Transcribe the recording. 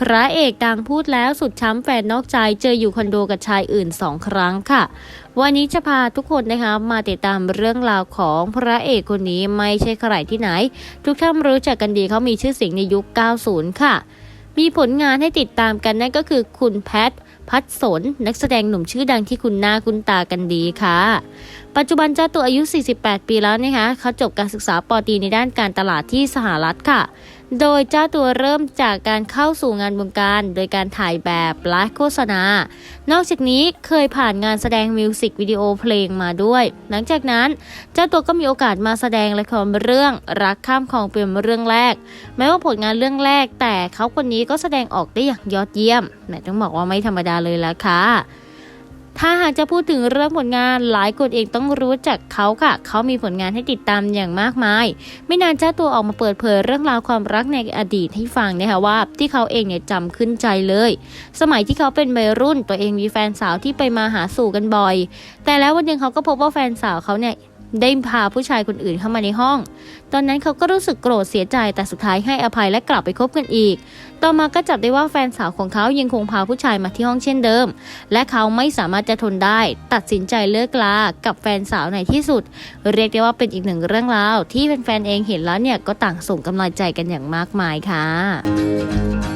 พระเอกดังพูดแล้วสุดช้ำแฟนนอกใจเจออยู่คอนโดกับชายอื่นสองครั้งค่ะ วันนี้จะพาทุกคนนะคะมาติดตามเรื่องราวของพระเอกคนนี้ไม่ใช่ใครที่ไหน ทุกท่านรู้จักกันดีเขามีชื่อเสียงในยุค 90 ค่ะ มีผลงานให้ติดตามกันนั่นก็คือคุณแพทพัดสน นักแสดงหนุ่มชื่อดังที่คุณหน้าคุณตากันดีค่ะ ปัจจุบันเจ้าตัวอายุ 48 ปีแล้วนะคะเขาจบการศึกษาปตรีในด้านการตลาดที่สหรัฐค่ะ โดยเจ้าตัวเริ่มจากการเข้าสู่งานวงการ โดยการถ่ายแบบและโฆษณา นอกจากนี้เคยผ่านงานแสดงมิวสิกวิดีโอเพลงมาด้วย หลังจากนั้น เจ้าตัวก็มีโอกาสมาแสดงละครเรื่องรักข้ามคลองเป็นเรื่องแรก แม้ว่าผลงานเรื่องแรก แต่เขาคนนี้ก็แสดงออกได้อย่างยอดเยี่ยมแหมต้องบอกว่าไม่ธรรมดาเลยละค่ะ ถ้าหากจะพูดถึงเรื่องผลงานหลายคนเองต้องรู้จักเขาค่ะ เขามีผลงานให้ติดตามอย่างมากมาย ไม่นานเจ้าตัวออกมาเปิดเผยเรื่องราวความรักในอดีตให้ฟังนะคะว่า ที่เขาเองเนี่ยจำขึ้นใจเลย สมัยที่เขาเป็นวัยรุ่นตัวเองมีแฟนสาวที่ไปมาหาสู่กันบ่อย แต่แล้ววันหนึ่งเขาก็พบว่าแฟนสาวเขาเนี่ย ได้พาผู้ชายคนอื่นเข้ามาในห้อง ตอนนั้นเขาก็รู้สึกโกรธเสียใจแต่สุดท้ายให้อภัยและกลับไปคบกันอีก ต่อมาก็จับได้ว่าแฟนสาวของเขายังคงพาผู้ชายมาที่ห้องเช่นเดิม และเขาไม่สามารถจะทนได้ ตัดสินใจเลิกลากับแฟนสาวในที่สุด เรียกได้ว่าเป็นอีกหนึ่งเรื่องราวที่แฟนๆเองเห็นแล้วเนี่ยก็ต่างส่งกำลังใจกันอย่างมากมายค่ะ